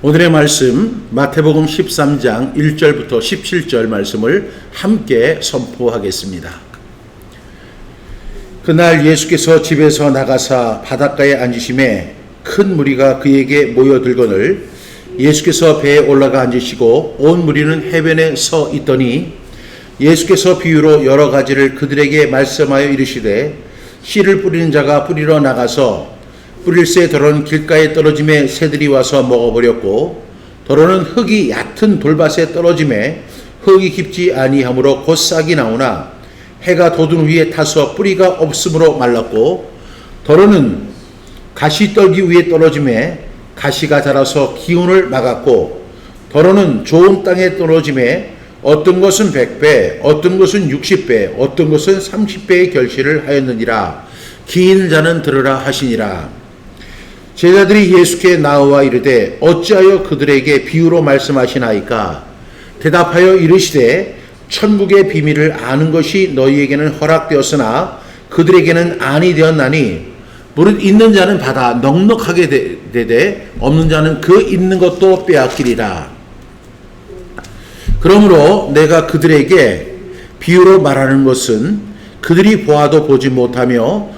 오늘의 말씀 마태복음 13장 1절부터 17절 말씀을 함께 선포하겠습니다. 그날 예수께서 집에서 나가사 바닷가에 앉으심에 큰 무리가 그에게 모여들거늘 예수께서 배에 올라가 앉으시고 온 무리는 해변에 서 있더니 예수께서 비유로 여러 가지를 그들에게 말씀하여 이르시되 씨를 뿌리는 자가 뿌리러 나가서 뿌릴새 더러는 길가에 떨어짐에 새들이 와서 먹어버렸고 더러는 흙이 얕은 돌밭에 떨어짐에 흙이 깊지 아니하므로 곧 싹이 나오나 해가 돋은 위에 타서 뿌리가 없으므로 말랐고 더러는 가시 떨기 위에 떨어짐에 가시가 자라서 기운을 막았고 더러는 좋은 땅에 떨어짐에 어떤 것은 100배, 어떤 것은 60배, 어떤 것은 30배의 결실을 하였느니라. 긴 자는 들으라 하시니라. 제자들이 예수께 나와 이르되 어찌하여 그들에게 비유로 말씀하시나이까? 대답하여 이르시되 천국의 비밀을 아는 것이 너희에게는 허락되었으나 그들에게는 아니 되었나니 무릇 있는 자는 받아 넉넉하게 되되 없는 자는 그 있는 것도 빼앗기리라. 그러므로 내가 그들에게 비유로 말하는 것은 그들이 보아도 보지 못하며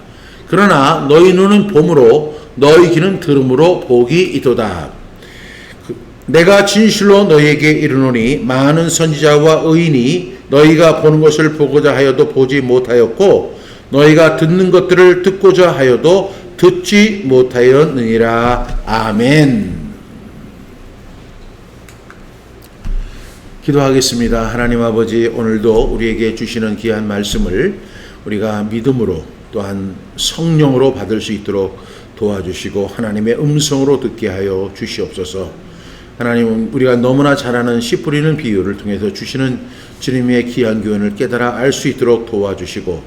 그러나 너희 눈은 봄으로 너희 귀는 들음으로 복이 있도다. 그, 내가 진실로 너희에게 이르노니 많은 선지자와 의인이 너희가 보는 것을 보고자 하여도 보지 못하였고 너희가 듣는 것들을 듣고자 하여도 듣지 못하였느니라. 아멘. 기도하겠습니다. 하나님 아버지 오늘도 우리에게 주시는 귀한 말씀을 우리가 믿음으로 또한 성령으로 받을 수 있도록 도와주시고 하나님의 음성으로 듣게 하여 주시옵소서. 하나님 우리가 너무나 잘 아는 씨 뿌리는 비유를 통해서 주시는 주님의 귀한 교훈을 깨달아 알 수 있도록 도와주시고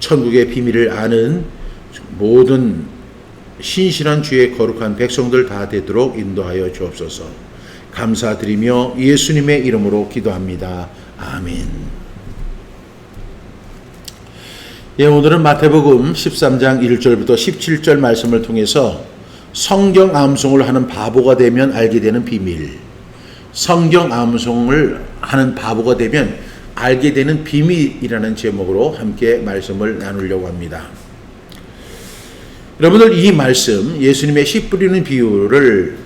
천국의 비밀을 아는 모든 신실한 주의 거룩한 백성들 다 되도록 인도하여 주옵소서. 감사드리며 예수님의 이름으로 기도합니다. 아멘. 예, 오늘은 마태복음 13장 1절부터 17절 말씀을 통해서 성경 암송을 하는 바보가 되면 알게 되는 비밀. 성경 암송을 하는 바보가 되면 알게 되는 비밀이라는 제목으로 함께 말씀을 나누려고 합니다. 여러분들 이 말씀 예수님의 씨 뿌리는 비유를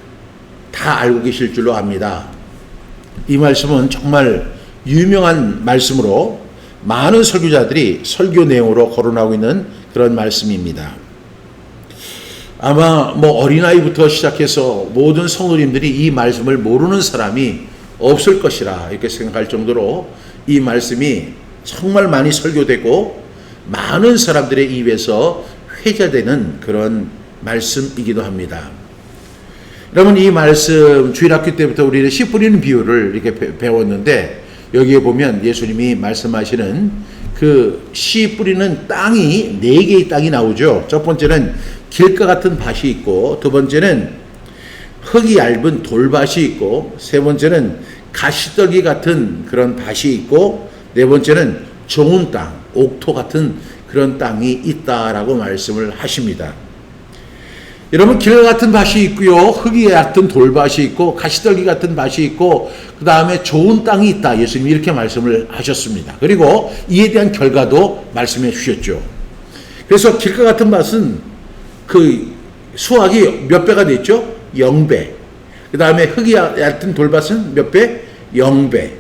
다 알고 계실 줄로 압니다. 이 말씀은 정말 유명한 말씀으로 많은 설교자들이 설교 내용으로 거론하고 있는 그런 말씀입니다. 아마 뭐 어린아이부터 시작해서 모든 성도님들이 이 말씀을 모르는 사람이 없을 것이라 이렇게 생각할 정도로 이 말씀이 정말 많이 설교되고 많은 사람들의 입에서 회자되는 그런 말씀이기도 합니다. 여러분 이 말씀 주일학교 때부터 우리는 씨 뿌리는 비유를 이렇게 배웠는데 여기에 보면 예수님이 말씀하시는 그 씨 뿌리는 땅이 네 개의 땅이 나오죠. 첫 번째는 길가 같은 밭이 있고 두 번째는 흙이 얇은 돌밭이 있고 세 번째는 가시떨기 같은 그런 밭이 있고 네 번째는 좋은 땅, 옥토 같은 그런 땅이 있다라고 말씀을 하십니다. 여러분 길 같은 밭이 있고요. 흙이 얕은 돌밭이 있고 가시떨기 같은 밭이 있고 그 다음에 좋은 땅이 있다. 예수님이 이렇게 말씀을 하셨습니다. 그리고 이에 대한 결과도 말씀해 주셨죠. 그래서 길가 같은 밭은 그 수확이 몇 배가 됐죠? 0배. 그 다음에 흙이 얕은 돌밭은 몇 배? 0배.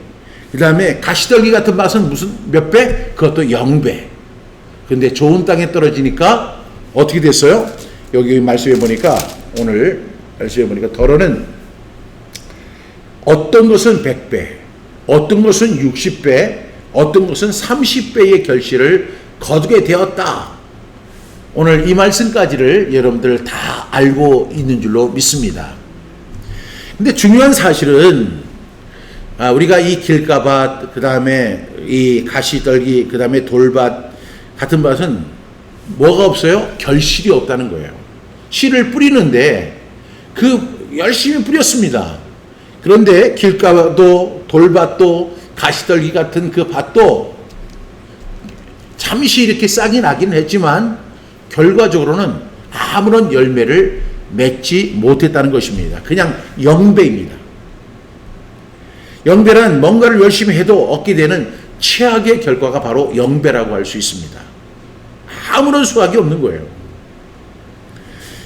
그 다음에 가시떨기 같은 밭은 무슨 몇 배? 그것도 0배. 근데 좋은 땅에 떨어지니까 어떻게 됐어요? 여기 말씀해 보니까 오늘 말씀해 보니까 더러는 어떤 것은 100배, 어떤 것은 60배, 어떤 것은 30배의 결실을 거두게 되었다. 오늘 이 말씀까지를 여러분들 다 알고 있는 줄로 믿습니다. 근데 중요한 사실은 아, 우리가 이 길가밭, 그 다음에 이 가시떨기, 그 다음에 돌밭 같은 밭은 뭐가 없어요? 결실이 없다는 거예요. 씨를 뿌리는데 그 열심히 뿌렸습니다. 그런데 길가도 돌밭도 가시떨기 같은 그 밭도 잠시 이렇게 싹이 나긴 했지만 결과적으로는 아무런 열매를 맺지 못했다는 것입니다. 그냥 영배입니다. 영배란 뭔가를 열심히 해도 얻게 되는 최악의 결과가 바로 영배라고 할 수 있습니다. 아무런 수확이 없는 거예요.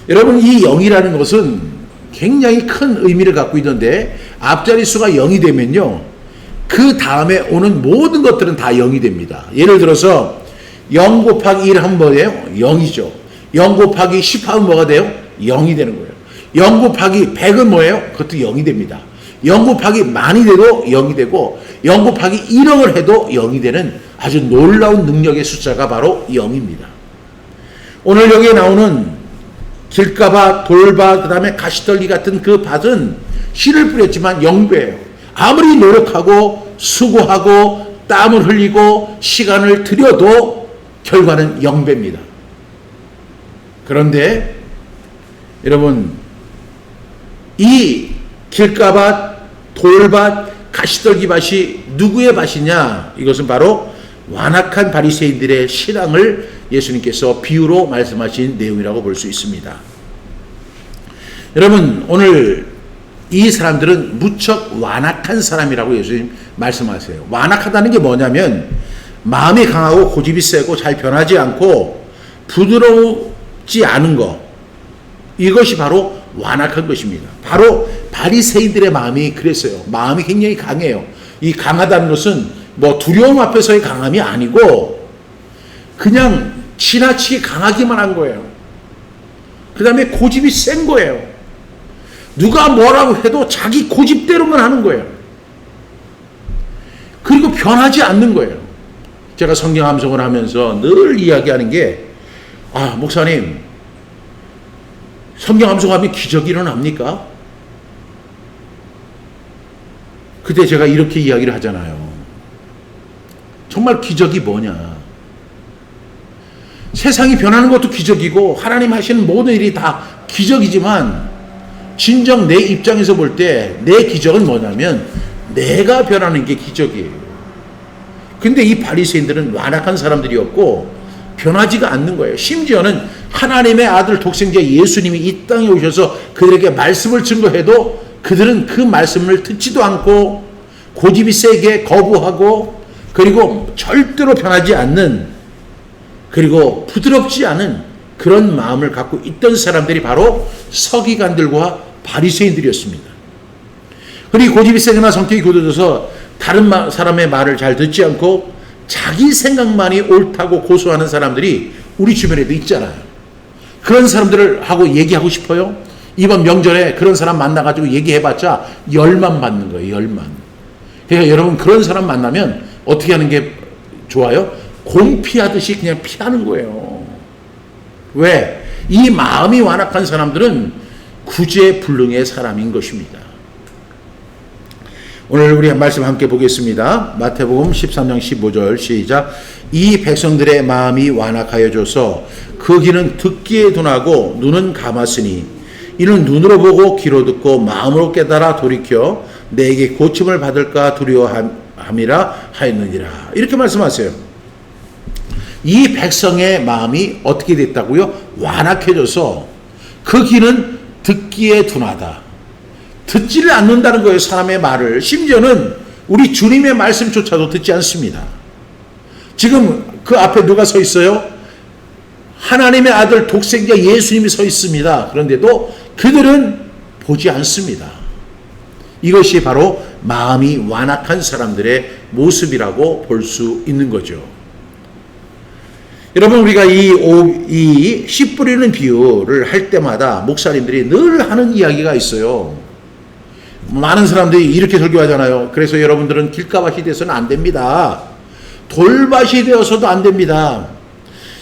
여러분 이 영이라는 것은 굉장히 큰 의미를 갖고 있는데 앞자리 수가 0이 되면요. 그 다음에 오는 모든 것들은 다 0이 됩니다. 예를 들어서 0 곱하기 1 하면 뭐예요? 0이죠. 0 곱하기 10 하면 뭐가 돼요? 0이 되는 거예요. 0 곱하기 100은 뭐예요? 그것도 0이 됩니다. 0 곱하기 만이 돼도 0이 되고 0 곱하기 1억을 해도 0이 되는 아주 놀라운 능력의 숫자가 바로 0입니다. 오늘 여기에 나오는 길가밭, 돌밭, 그 다음에 가시떨기 같은 그 밭은 씨를 뿌렸지만 영배예요. 아무리 노력하고 수고하고 땀을 흘리고 시간을 들여도 결과는 영배입니다. 그런데 여러분 이 길가밭, 돌밭, 가시떨기 밭이 누구의 밭이냐? 이것은 바로 완악한 바리새인들의 신앙을 예수님께서 비유로 말씀하신 내용이라고 볼 수 있습니다. 여러분 오늘 이 사람들은 무척 완악한 사람이라고 예수님 말씀하세요. 완악하다는 게 뭐냐면 마음이 강하고 고집이 세고 잘 변하지 않고 부드럽지 않은 것 이것이 바로 완악한 것입니다. 바로 바리새인들의 마음이 그랬어요. 마음이 굉장히 강해요. 이 강하다는 것은 뭐 두려움 앞에서의 강함이 아니고 그냥 지나치게 강하기만 한 거예요. 그 다음에 고집이 센 거예요. 누가 뭐라고 해도 자기 고집대로만 하는 거예요. 그리고 변하지 않는 거예요. 제가 성경 암송을 하면서 늘 이야기하는 게, 아, 목사님, 성경 암송하면 기적이 일어납니까? 그때 제가 이렇게 이야기를 하잖아요. 정말 기적이 뭐냐? 세상이 변하는 것도 기적이고 하나님 하시는 모든 일이 다 기적이지만 진정 내 입장에서 볼 때 내 기적은 뭐냐면 내가 변하는 게 기적이에요. 근데 이 바리새인들은 완악한 사람들이었고 변하지가 않는 거예요. 심지어는 하나님의 아들 독생자 예수님이 이 땅에 오셔서 그들에게 말씀을 증거해도 그들은 그 말씀을 듣지도 않고 고집이 세게 거부하고 그리고 절대로 변하지 않는 그리고 부드럽지 않은 그런 마음을 갖고 있던 사람들이 바로 서기관들과 바리새인들이었습니다. 그리고 고집이 세거나 성격이 굳어져서 다른 사람의 말을 잘 듣지 않고 자기 생각만이 옳다고 고소하는 사람들이 우리 주변에도 있잖아요. 그런 사람들을 하고 얘기하고 싶어요? 이번 명절에 그런 사람 만나가지고 얘기해봤자 열만 받는 거예요, 열만. 그러니까 여러분 그런 사람 만나면 어떻게 하는 게 좋아요? 곰 피하듯이 그냥 피하는 거예요. 왜? 이 마음이 완악한 사람들은 구제불능의 사람인 것입니다. 오늘 우리 한 말씀 함께 보겠습니다. 마태복음 13장 15절 시작. 이 백성들의 마음이 완악하여져서 그 귀는 듣기에 둔하고 눈은 감았으니 이는 눈으로 보고 귀로 듣고 마음으로 깨달아 돌이켜 내게 고침을 받을까 두려워함 이라 하였느니라. 이렇게 말씀하세요. 이 백성의 마음이 어떻게 됐다고요? 완악해져서 그 귀는 듣기에 둔하다. 듣지를 않는다는 거예요. 사람의 말을. 심지어는 우리 주님의 말씀조차도 듣지 않습니다. 지금 그 앞에 누가 서 있어요? 하나님의 아들 독생자 예수님이 서 있습니다. 그런데도 그들은 보지 않습니다. 이것이 바로 마음이 완악한 사람들의 모습이라고 볼 수 있는 거죠. 여러분 우리가 이, 이씨 뿌리는 비유를 할 때마다 목사님들이 늘 하는 이야기가 있어요. 많은 사람들이 이렇게 설교하잖아요. 그래서 여러분들은 길가밭이 되어서는 안 됩니다. 돌밭이 되어서도 안 됩니다.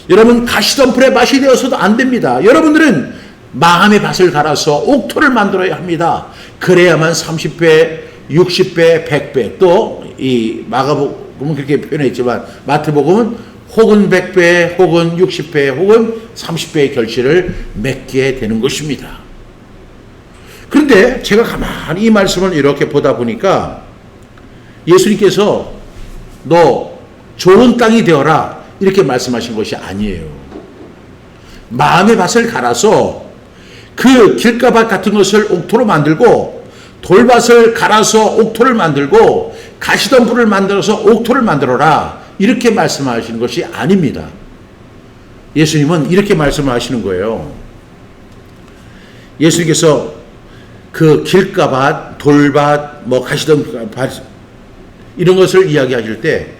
여러분 가시덤불의 맛이 되어서도 안 됩니다. 여러분들은 마음의 밭을 갈아서 옥토를 만들어야 합니다. 그래야만 30배, 60배, 100배 또 이 마가복음은 그렇게 표현했지만 마태복음은 혹은 100배, 혹은 60배, 혹은 30배의 결실을 맺게 되는 것입니다. 그런데 제가 가만히 이 말씀을 이렇게 보다 보니까 예수님께서 너 좋은 땅이 되어라 이렇게 말씀하신 것이 아니에요. 마음의 밭을 갈아서 그 길가밭 같은 것을 옥토로 만들고 돌밭을 갈아서 옥토를 만들고 가시덤 불을 만들어서 옥토를 만들어라 이렇게 말씀하시는 것이 아닙니다. 예수님은 이렇게 말씀하시는 거예요. 예수님께서 그 길가밭, 돌밭, 뭐 가시덤 밭 이런 것을 이야기하실 때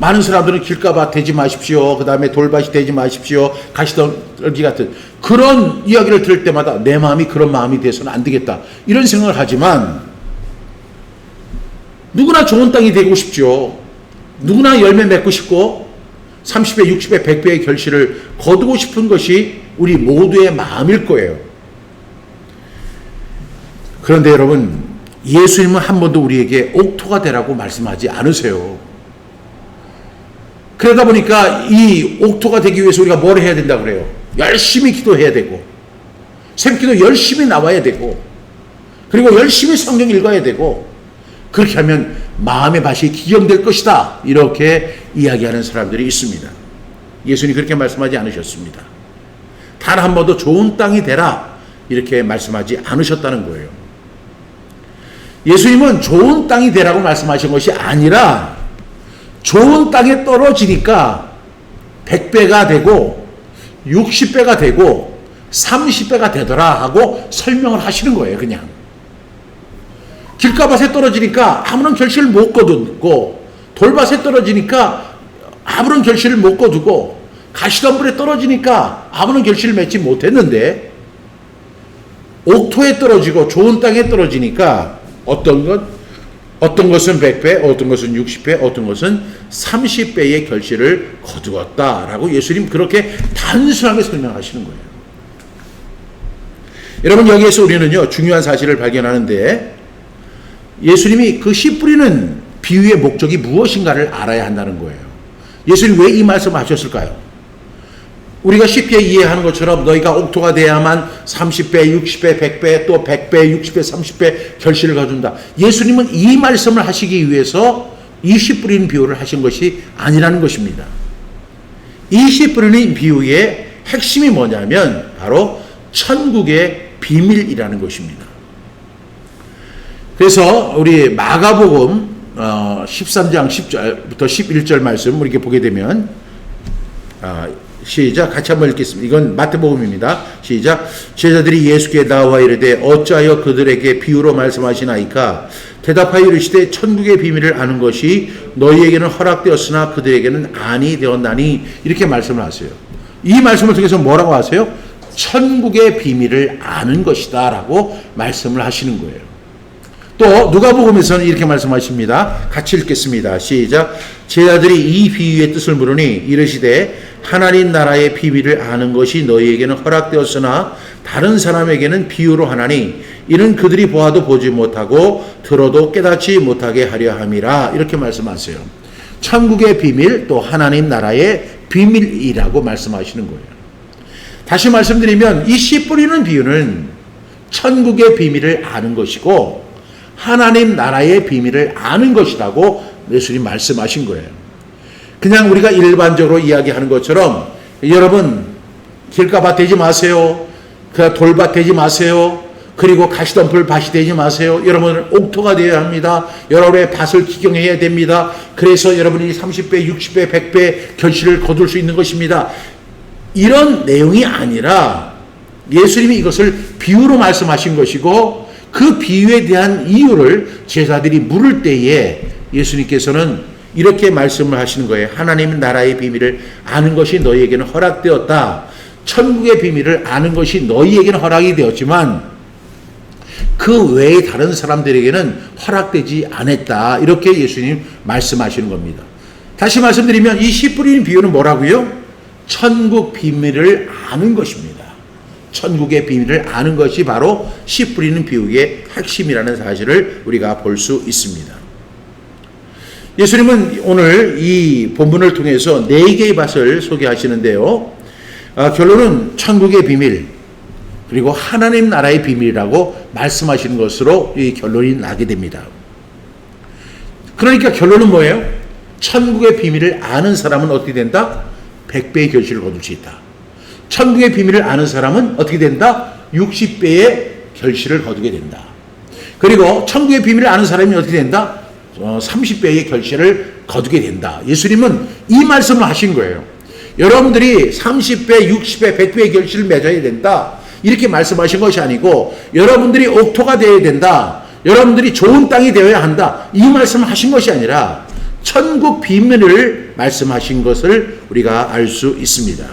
많은 사람들은 길가밭 되지 마십시오. 그 다음에 돌밭이 되지 마십시오. 가시덤불 같은 그런 이야기를 들을 때마다 내 마음이 그런 마음이 돼서는 안 되겠다. 이런 생각을 하지만 누구나 좋은 땅이 되고 싶죠. 누구나 열매 맺고 싶고 30배, 60배, 100배의 결실을 거두고 싶은 것이 우리 모두의 마음일 거예요. 그런데 여러분, 예수님은 한 번도 우리에게 옥토가 되라고 말씀하지 않으세요. 그러다 보니까 이 옥토가 되기 위해서 우리가 뭘 해야 된다 그래요? 열심히 기도해야 되고, 샘기도 열심히 나와야 되고, 그리고 열심히 성경 읽어야 되고, 그렇게 하면 마음의 밭이 기경될 것이다. 이렇게 이야기하는 사람들이 있습니다. 예수님 그렇게 말씀하지 않으셨습니다. 단 한 번도 좋은 땅이 되라. 이렇게 말씀하지 않으셨다는 거예요. 예수님은 좋은 땅이 되라고 말씀하신 것이 아니라 좋은 땅에 떨어지니까 100배가 되고 60배가 되고 30배가 되더라 하고 설명을 하시는 거예요, 그냥. 길가밭에 떨어지니까 아무런 결실을 못 거두고 돌밭에 떨어지니까 아무런 결실을 못 거두고 가시덤불에 떨어지니까 아무런 결실을 맺지 못했는데 옥토에 떨어지고 좋은 땅에 떨어지니까 어떤 것 어떤 것은 100배, 어떤 것은 60배, 어떤 것은 30배의 결실을 거두었다라고 예수님 그렇게 단순하게 설명하시는 거예요. 여러분 여기에서 우리는요 중요한 사실을 발견하는데 예수님이 그 씨 뿌리는 비유의 목적이 무엇인가를 알아야 한다는 거예요. 예수님 왜 이 말씀을 하셨을까요? 우리가 쉽게 이해하는 것처럼 너희가 옥토가 돼야만 30배, 60배, 100배, 또 100배, 60배, 30배 결실을 거둔다. 예수님은 이 말씀을 하시기 위해서 이씨 뿌리는 비유를 하신 것이 아니라는 것입니다. 이씨 뿌리는 비유의 핵심이 뭐냐면 바로 천국의 비밀이라는 것입니다. 그래서 우리 마가복음 13장 10절부터 11절 말씀 이렇게 보게 되면 아, 시작 같이 한번 읽겠습니다. 이건 마태복음입니다. 시작 제자들이 예수께 나와 이르되 어찌하여 그들에게 비유로 말씀하시나이까 대답하여 이르시되 천국의 비밀을 아는 것이 너희에게는 허락되었으나 그들에게는 아니 되었나니 이렇게 말씀을 하세요. 이 말씀을 통해서 뭐라고 하세요? 천국의 비밀을 아는 것이다라고 말씀을 하시는 거예요. 또 누가복음에서는 이렇게 말씀하십니다. 같이 읽겠습니다. 시작. 제자들이 이 비유의 뜻을 물으니 이르시되 하나님 나라의 비밀을 아는 것이 너희에게는 허락되었으나 다른 사람에게는 비유로 하나니 이는 그들이 보아도 보지 못하고 들어도 깨닫지 못하게 하려 함이라 이렇게 말씀하세요. 천국의 비밀 또 하나님 나라의 비밀이라고 말씀하시는 거예요. 다시 말씀드리면 이 씨 뿌리는 비유는 천국의 비밀을 아는 것이고 하나님 나라의 비밀을 아는 것이라고 예수님 말씀하신 거예요. 그냥 우리가 일반적으로 이야기하는 것처럼 여러분 길가밭 되지 마세요. 그 돌밭 되지 마세요. 그리고 가시덤불 밭이 되지 마세요. 여러분은 옥토가 되어야 합니다. 여러분의 밭을 기경해야 됩니다. 그래서 여러분이 30배, 60배, 100배 결실을 거둘 수 있는 것입니다. 이런 내용이 아니라 예수님이 이것을 비유로 말씀하신 것이고 그 비유에 대한 이유를 제자들이 물을 때에 예수님께서는 이렇게 말씀을 하시는 거예요. 하나님 나라의 비밀을 아는 것이 너희에게는 허락되었다. 천국의 비밀을 아는 것이 너희에게는 허락이 되었지만 그 외의 다른 사람들에게는 허락되지 않았다. 이렇게 예수님 말씀하시는 겁니다. 다시 말씀드리면 이 씨 뿌리는 비유는 뭐라고요? 천국 비밀을 아는 것입니다. 천국의 비밀을 아는 것이 바로 씨 뿌리는 비유의 핵심이라는 사실을 우리가 볼 수 있습니다. 예수님은 오늘 이 본문을 통해서 네 개의 밭을 소개하시는데요. 아, 결론은 천국의 비밀, 그리고 하나님 나라의 비밀이라고 말씀하시는 것으로 이 결론이 나게 됩니다. 그러니까 결론은 뭐예요? 천국의 비밀을 아는 사람은 어떻게 된다? 백배의 결실을 거둘 수 있다. 천국의 비밀을 아는 사람은 어떻게 된다? 60배의 결실을 거두게 된다. 그리고 천국의 비밀을 아는 사람이 어떻게 된다? 30배의 결실을 거두게 된다. 예수님은 이 말씀을 하신 거예요. 여러분들이 30배, 60배, 100배의 결실을 맺어야 된다. 이렇게 말씀하신 것이 아니고 여러분들이 옥토가 되어야 된다. 여러분들이 좋은 땅이 되어야 한다. 이 말씀을 하신 것이 아니라 천국 비밀을 말씀하신 것을 우리가 알 수 있습니다.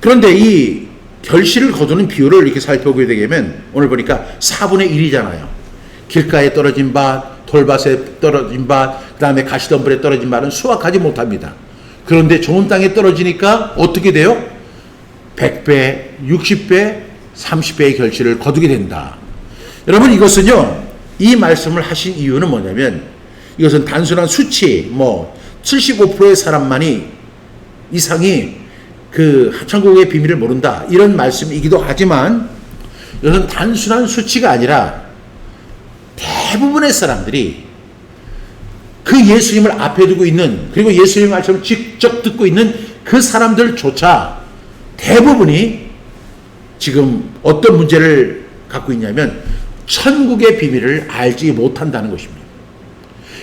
그런데 이 결실을 거두는 비율을 이렇게 살펴보게 되면 오늘 보니까 4분의 1이잖아요. 길가에 떨어진 밭, 돌밭에 떨어진 밭, 그 다음에 가시덤불에 떨어진 밭은 수확하지 못합니다. 그런데 좋은 땅에 떨어지니까 어떻게 돼요? 100배, 60배, 30배의 결실을 거두게 된다. 여러분 이것은요. 이 말씀을 하신 이유는 뭐냐면 이것은 단순한 수치 뭐 75%의 사람만이 이상이 그 천국의 비밀을 모른다. 이런 말씀이기도 하지만 이것은 단순한 수치가 아니라 대부분의 사람들이 그 예수님을 앞에 두고 있는 그리고 예수님의 말씀을 직접 듣고 있는 그 사람들조차 대부분이 지금 어떤 문제를 갖고 있냐면 천국의 비밀을 알지 못한다는 것입니다.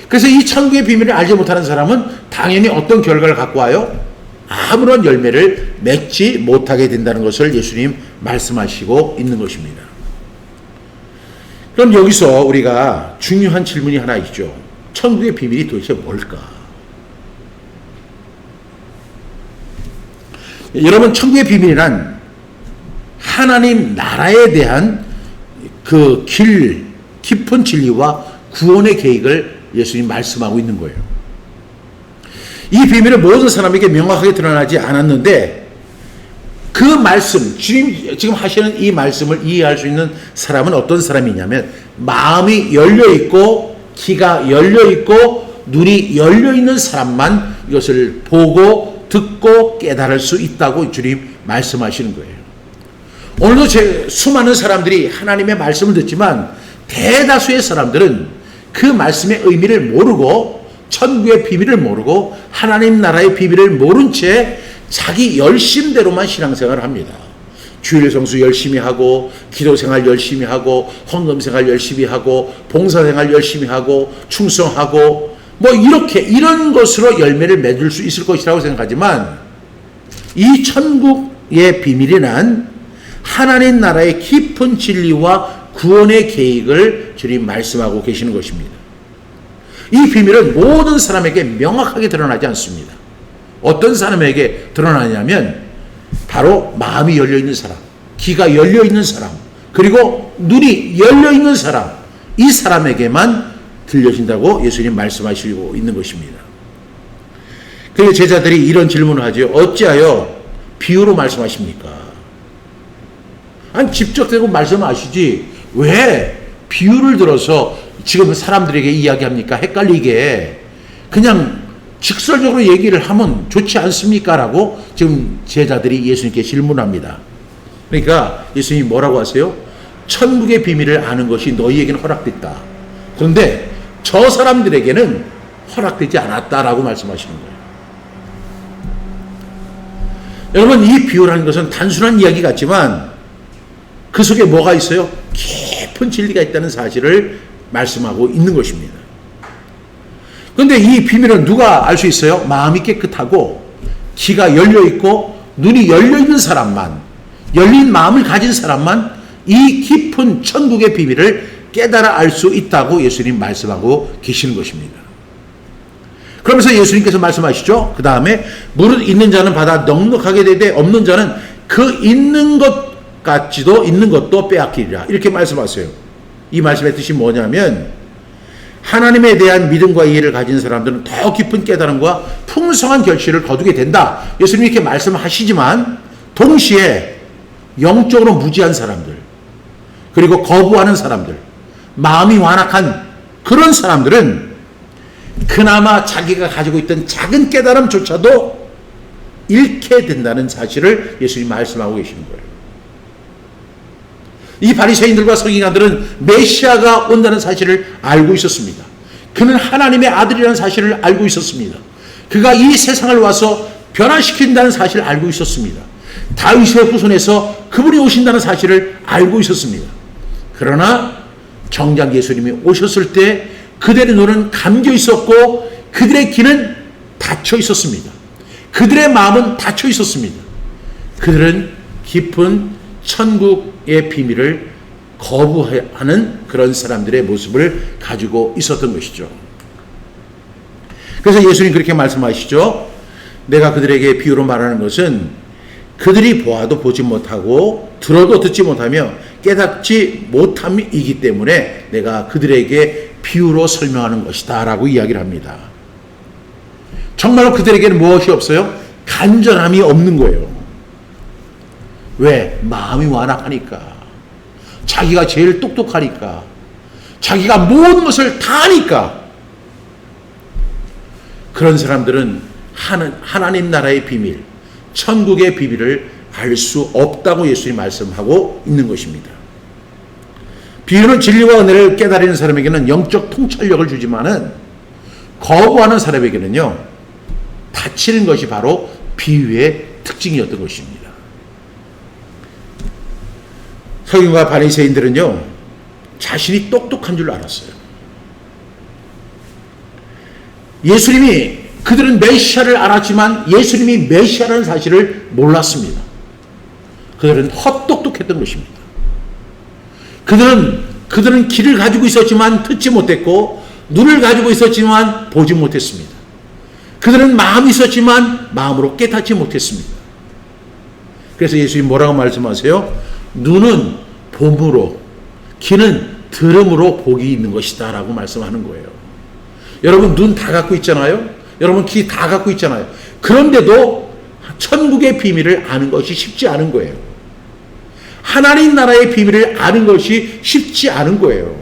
그래서 이 천국의 비밀을 알지 못하는 사람은 당연히 어떤 결과를 갖고 와요? 아무런 열매를 맺지 못하게 된다는 것을 예수님 말씀하시고 있는 것입니다. 그럼 여기서 우리가 중요한 질문이 하나 있죠. 천국의 비밀이 도대체 뭘까? 여러분, 천국의 비밀이란 하나님 나라에 대한 그 길, 깊은 진리와 구원의 계획을 예수님 말씀하고 있는 거예요. 이 비밀은 모든 사람에게 명확하게 드러나지 않았는데 그 말씀, 주님 지금 하시는 이 말씀을 이해할 수 있는 사람은 어떤 사람이냐면 마음이 열려 있고 귀가 열려 있고 눈이 열려 있는 사람만 이것을 보고 듣고 깨달을 수 있다고 주님 말씀하시는 거예요. 오늘도 제 수많은 사람들이 하나님의 말씀을 듣지만 대다수의 사람들은 그 말씀의 의미를 모르고 천국의 비밀을 모르고 하나님 나라의 비밀을 모른 채 자기 열심대로만 신앙생활을 합니다. 주일 성수 열심히 하고 기도 생활 열심히 하고 헌금 생활 열심히 하고 봉사 생활 열심히 하고 충성하고 뭐 이렇게 이런 것으로 열매를 맺을 수 있을 것이라고 생각하지만 이 천국의 비밀이란 하나님 나라의 깊은 진리와 구원의 계획을 주님 말씀하고 계시는 것입니다. 이 비밀은 모든 사람에게 명확하게 드러나지 않습니다. 어떤 사람에게 드러나냐면 바로 마음이 열려 있는 사람, 귀가 열려 있는 사람, 그리고 눈이 열려 있는 사람, 이 사람에게만 들려진다고 예수님 말씀하시고 있는 것입니다. 그리고 제자들이 이런 질문을 하죠. 어찌하여 비유로 말씀하십니까? 아니 직접 대고 말씀하시지 왜 비유를 들어서 지금 사람들에게 이야기합니까? 헷갈리게 그냥 직설적으로 얘기를 하면 좋지 않습니까? 라고 지금 제자들이 예수님께 질문합니다. 그러니까 예수님이 뭐라고 하세요? 천국의 비밀을 아는 것이 너희에게는 허락됐다. 그런데 저 사람들에게는 허락되지 않았다라고 말씀하시는 거예요. 여러분, 이 비유라는 것은 단순한 이야기 같지만 그 속에 뭐가 있어요? 깊은 진리가 있다는 사실을 말씀하고 있는 것입니다. 그런데 이 비밀은 누가 알 수 있어요? 마음이 깨끗하고 귀가 열려 있고 눈이 열려 있는 사람만 열린 마음을 가진 사람만 이 깊은 천국의 비밀을 깨달아 알 수 있다고 예수님 말씀하고 계시는 것입니다. 그러면서 예수님께서 말씀하시죠. 그 다음에 무릇 있는 자는 받아 넉넉하게 되되 없는 자는 그 있는 것 같지도 있는 것도 빼앗기리라. 이렇게 말씀하세요. 이 말씀의 뜻이 뭐냐면 하나님에 대한 믿음과 이해를 가진 사람들은 더 깊은 깨달음과 풍성한 결실을 거두게 된다. 예수님이 이렇게 말씀하시지만 동시에 영적으로 무지한 사람들, 그리고 거부하는 사람들, 마음이 완악한 그런 사람들은 그나마 자기가 가지고 있던 작은 깨달음조차도 잃게 된다는 사실을 예수님이 말씀하고 계시는 거예요. 이 바리새인들과 서기관들은 메시아가 온다는 사실을 알고 있었습니다. 그는 하나님의 아들이라는 사실을 알고 있었습니다. 그가 이 세상을 와서 변화시킨다는 사실을 알고 있었습니다. 다윗의 후손에서 그분이 오신다는 사실을 알고 있었습니다. 그러나 정작 예수님이 오셨을 때 그들의 눈은 감겨 있었고 그들의 귀는 닫혀 있었습니다. 그들의 마음은 닫혀 있었습니다. 그들은 깊은 천국의 비밀을 거부하는 그런 사람들의 모습을 가지고 있었던 것이죠. 그래서 예수님 그렇게 말씀하시죠. 내가 그들에게 비유로 말하는 것은 그들이 보아도 보지 못하고 들어도 듣지 못하며 깨닫지 못함이기 때문에 내가 그들에게 비유로 설명하는 것이다 라고 이야기를 합니다. 정말로 그들에게는 무엇이 없어요? 간절함이 없는 거예요. 왜? 마음이 완악하니까. 자기가 제일 똑똑하니까. 자기가 모든 것을 다 아니까. 그런 사람들은 하나님 나라의 비밀, 천국의 비밀을 알 수 없다고 예수님이 말씀하고 있는 것입니다. 비유는 진리와 은혜를 깨달는 사람에게는 영적 통찰력을 주지만은 거부하는 사람에게는요, 다치는 것이 바로 비유의 특징이었던 것입니다. 서기과 바리새인들은요, 자신이 똑똑한 줄 알았어요. 예수님이 그들은 메시아를 알았지만 예수님이 메시아라는 사실을 몰랐습니다. 그들은 헛똑똑했던 것입니다. 그들은 그들은 길을 가지고 있었지만 듣지 못했고 눈을 가지고 있었지만 보지 못했습니다. 그들은 마음이 있었지만 마음으로 깨닫지 못했습니다. 그래서 예수님 뭐라고 말씀하세요? 눈은 봄으로, 귀는 들음으로 복이 있는 것이다 라고 말씀하는 거예요. 여러분 눈 다 갖고 있잖아요? 여러분 귀 다 갖고 있잖아요. 그런데도 천국의 비밀을 아는 것이 쉽지 않은 거예요. 하나님 나라의 비밀을 아는 것이 쉽지 않은 거예요.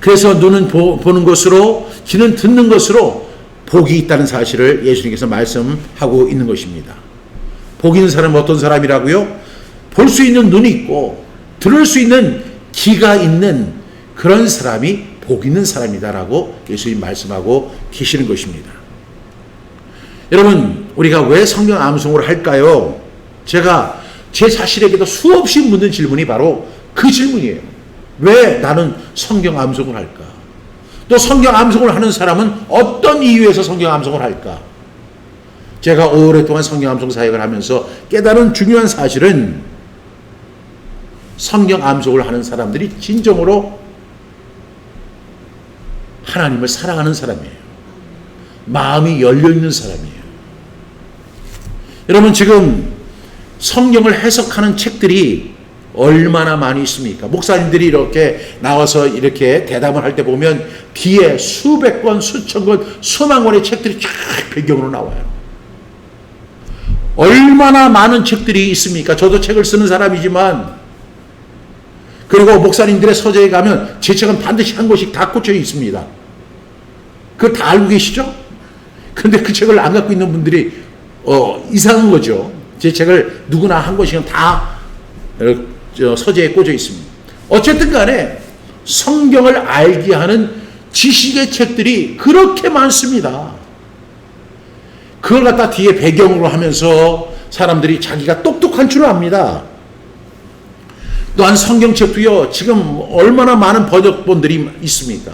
그래서 눈은 보, 는 것으로, 귀는 듣는 것으로 복이 있다는 사실을 예수님께서 말씀하고 있는 것입니다. 복 있는 사람은 어떤 사람이라고요? 볼 수 있는 눈이 있고, 들을 수 있는 귀가 있는 그런 사람이 복 있는 사람이다라고 예수님 말씀하고 계시는 것입니다. 여러분, 우리가 왜 성경 암송을 할까요? 제가 제 자신에게도 수없이 묻는 질문이 바로 그 질문이에요. 왜 나는 성경 암송을 할까? 또 성경 암송을 하는 사람은 어떤 이유에서 성경 암송을 할까? 제가 오랫동안 성경 암송 사역을 하면서 깨달은 중요한 사실은 성경 암송을 하는 사람들이 진정으로 하나님을 사랑하는 사람이에요. 마음이 열려 있는 사람이에요. 여러분 지금 성경을 해석하는 책들이 얼마나 많이 있습니까? 목사님들이 이렇게 나와서 이렇게 대담을 할 때 보면 뒤에 수백 권, 수천 권, 수만 권의 책들이 쫙 배경으로 나와요. 얼마나 많은 책들이 있습니까? 저도 책을 쓰는 사람이지만 그리고 목사님들의 서재에 가면 제 책은 반드시 한 권씩 다 꽂혀 있습니다. 그거 다 알고 계시죠? 그런데 그 책을 안 갖고 있는 분들이 어, 이상한 거죠. 제 책을 누구나 한 권씩은 다 어, 서재에 꽂혀 있습니다. 어쨌든 간에 성경을 알게 하는 지식의 책들이 그렇게 많습니다. 그걸 갖다 뒤에 배경으로 하면서 사람들이 자기가 똑똑한 줄 압니다. 또한 성경책도요, 지금 얼마나 많은 번역본들이 있습니까?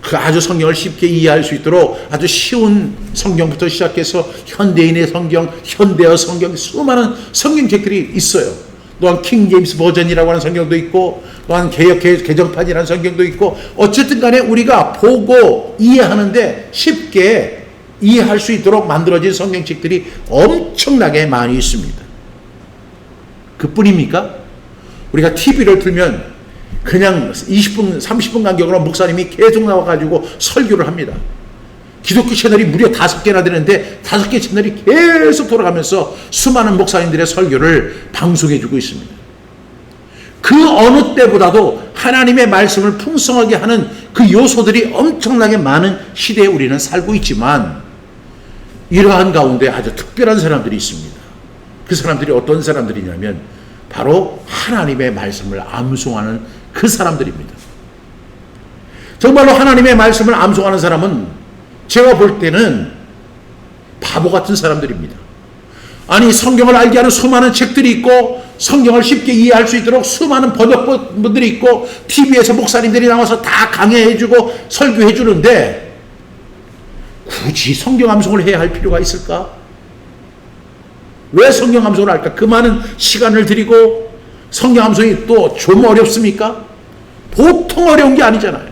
그 아주 성경을 쉽게 이해할 수 있도록 아주 쉬운 성경부터 시작해서 현대인의 성경, 현대어 성경, 수많은 성경책들이 있어요. 또한 킹 제임스 버전이라고 하는 성경도 있고, 또한 개혁 개정판이라는 성경도 있고, 어쨌든 간에 우리가 보고 이해하는데 쉽게 이해할 수 있도록 만들어진 성경책들이 엄청나게 많이 있습니다. 그 뿐입니까? 우리가 TV를 틀면 그냥 20분, 30분 간격으로 목사님이 계속 나와가지고 설교를 합니다. 기독교 채널이 무려 다섯 개나 되는데 다섯 개 채널이 계속 돌아가면서 수많은 목사님들의 설교를 방송해주고 있습니다. 그 어느 때보다도 하나님의 말씀을 풍성하게 하는 그 요소들이 엄청나게 많은 시대에 우리는 살고 있지만 이러한 가운데 아주 특별한 사람들이 있습니다. 그 사람들이 어떤 사람들이냐면 바로 하나님의 말씀을 암송하는 그 사람들입니다. 정말로 하나님의 말씀을 암송하는 사람은 제가 볼 때는 바보 같은 사람들입니다. 아니 성경을 알게 하는 수많은 책들이 있고 성경을 쉽게 이해할 수 있도록 수많은 번역본들이 있고 TV에서 목사님들이 나와서 다 강해해주고 설교해주는데 굳이 성경 암송을 해야 할 필요가 있을까? 왜 성경 암송을 할까? 그 많은 시간을 들이고 성경 암송이 또 좀 어렵습니까? 보통 어려운 게 아니잖아요.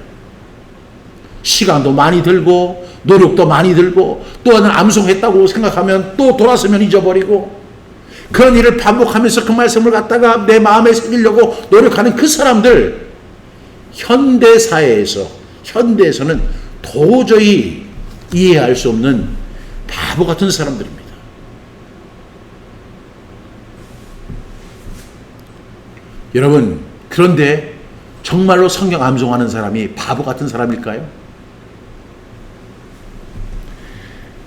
시간도 많이 들고 노력도 많이 들고 또 하나 암송했다고 생각하면 또 돌아서면 잊어버리고 그런 일을 반복하면서 그 말씀을 갖다가 내 마음에 새기려고 노력하는 그 사람들 현대 사회에서 현대에서는 도저히 이해할 수 없는 바보 같은 사람들입니다. 여러분 그런데 정말로 성경 암송하는 사람이 바보 같은 사람일까요?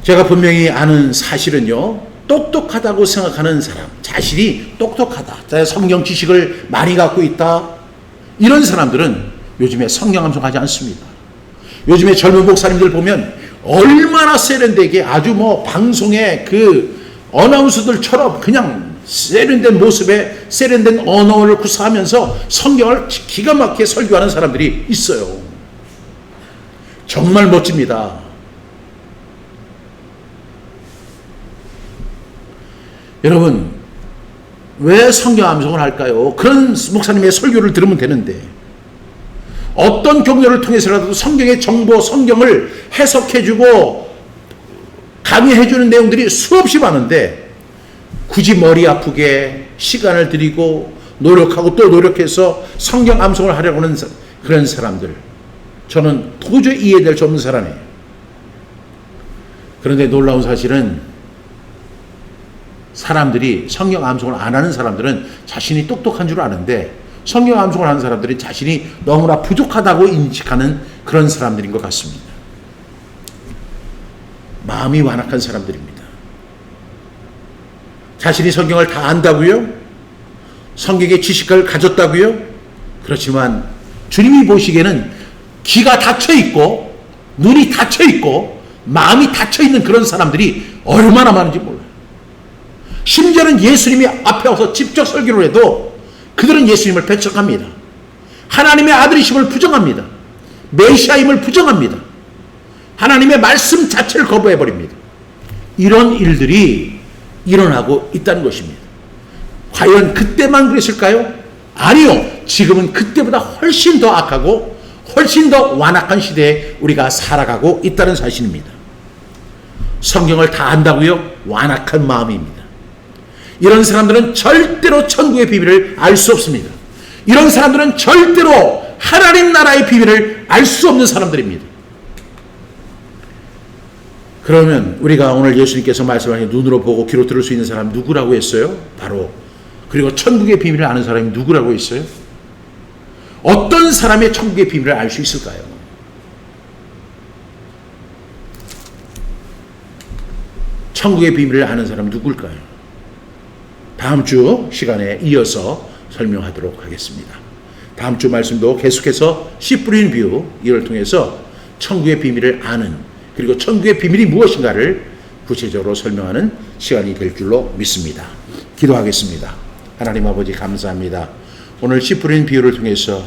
제가 분명히 아는 사실은요, 똑똑하다고 생각하는 사람, 자신이 똑똑하다, 성경 지식을 많이 갖고 있다, 이런 사람들은 요즘에 성경 암송하지 않습니다. 요즘에 젊은 목사님들 보면 얼마나 세련되게 아주 뭐 방송의 그 어나운서들처럼 그냥 세련된 모습에 세련된 언어를 구사하면서 성경을 기가 막히게 설교하는 사람들이 있어요. 정말 멋집니다. 여러분, 왜 성경 암송을 할까요? 그런 목사님의 설교를 들으면 되는데, 어떤 경로를 통해서라도 성경의 정보, 성경을 해석해주고 강의해주는 내용들이 수없이 많은데, 굳이 머리 아프게 시간을 들이고 노력하고 또 노력해서 성경 암송을 하려고 하는 그런 사람들. 저는 도저히 이해될 수 없는 사람이에요. 그런데 놀라운 사실은 사람들이 성경 암송을 안 하는 사람들은 자신이 똑똑한 줄 아는데 성경 암송을 하는 사람들이 자신이 너무나 부족하다고 인식하는 그런 사람들인 것 같습니다. 마음이 완악한 사람들입니다. 자신이 성경을 다 안다고요? 성경의 지식을 가졌다고요? 그렇지만 주님이 보시기에는 귀가 닫혀 있고 눈이 닫혀 있고 마음이 닫혀 있는 그런 사람들이 얼마나 많은지 몰라요. 심지어는 예수님이 앞에 와서 직접 설교를 해도 그들은 예수님을 배척합니다. 하나님의 아들이심을 부정합니다. 메시아임을 부정합니다. 하나님의 말씀 자체를 거부해버립니다. 이런 일들이 일어나고 있다는 것입니다. 과연 그때만 그랬을까요? 아니요. 지금은 그때보다 훨씬 더 악하고 훨씬 더 완악한 시대에 우리가 살아가고 있다는 사실입니다. 성경을 다 안다고요? 완악한 마음입니다. 이런 사람들은 절대로 천국의 비밀을 알 수 없습니다. 이런 사람들은 절대로 하나님 나라의 비밀을 알 수 없는 사람들입니다. 그러면 우리가 오늘 예수님께서 말씀하신 눈으로 보고 귀로 들을 수 있는 사람 누구라고 했어요? 바로 그리고 천국의 비밀을 아는 사람이 누구라고 했어요? 어떤 사람의 천국의 비밀을 알 수 있을까요? 천국의 비밀을 아는 사람 누굴까요? 다음 주 시간에 이어서 설명하도록 하겠습니다. 다음 주 말씀도 계속해서 씨 뿌리는 뷰 이를 통해서 천국의 비밀을 아는 그리고 천국의 비밀이 무엇인가를 구체적으로 설명하는 시간이 될 줄로 믿습니다. 기도하겠습니다. 하나님 아버지 감사합니다. 오늘 씨 뿌리는 비유를 통해서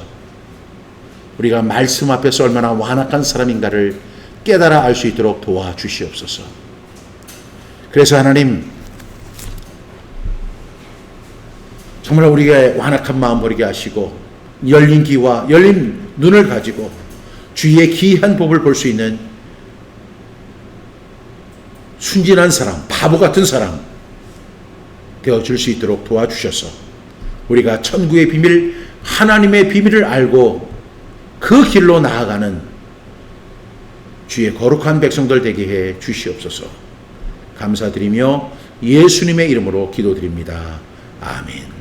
우리가 말씀 앞에서 얼마나 완악한 사람인가를 깨달아 알 수 있도록 도와주시옵소서. 그래서 하나님 정말 우리가 완악한 마음 버리게 하시고 열린 귀와 열린 눈을 가지고 주의 귀한 법을 볼 수 있는 순진한 사람, 바보 같은 사람 되어 줄 수 있도록 도와주셔서 우리가 천국의 비밀, 하나님의 비밀을 알고 그 길로 나아가는 주의 거룩한 백성들 되게 해 주시옵소서. 감사드리며 예수님의 이름으로 기도드립니다. 아멘.